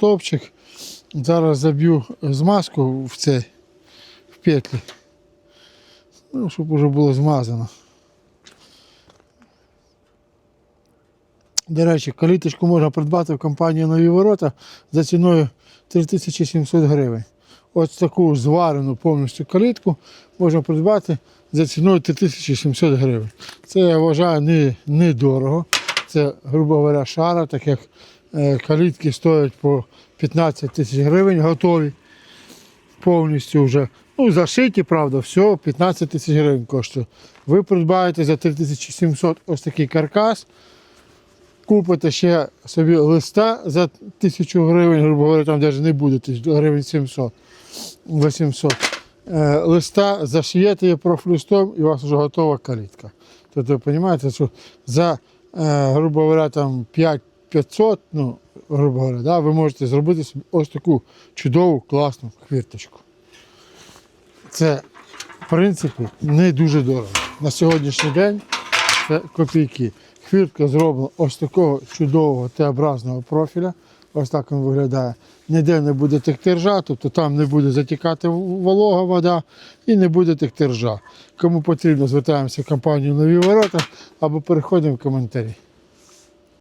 стовпчик. Зараз заб'ю змазку в цей в петлі. Ну, щоб вже було змазано. До речі, каліточку можна придбати в компанії Нові Ворота за ціною 3700 гривень. Ось таку зварену повністю калітку можна придбати за ціною 3700 гривень. Це я вважаю не, недорого. Це, грубо говоря, шара, так як калітки стоять по 15 тисяч гривень готові. Повністю вже. Ну, зашиті, правда, все, 15 тисяч гривень коштує. Ви придбаєте за 3700 ось такий каркас купите ще собі листа за тисячу гривень, грубо говоря, там навіть не буде тисяч, гривень 700, 800. Е, листа зашиєте її профлістом і у вас вже готова калітка. Тобто ви розумієте, що за, е, грубо говоря, там 5500, ну, грубо говоря, да, ви можете зробити собі ось таку чудову, класну хвірточку. Це, в принципі, не дуже дорого. На сьогоднішній день це копійки. Хвіртка зроблена ось такого чудового Т-образного профіля. Ось так він виглядає. Ніде не буде текти ржа, тобто там не буде затікати волога вода і не буде текти ржа. Кому потрібно, звертаємося в компанію Нові Ворота або переходимо в коментарі.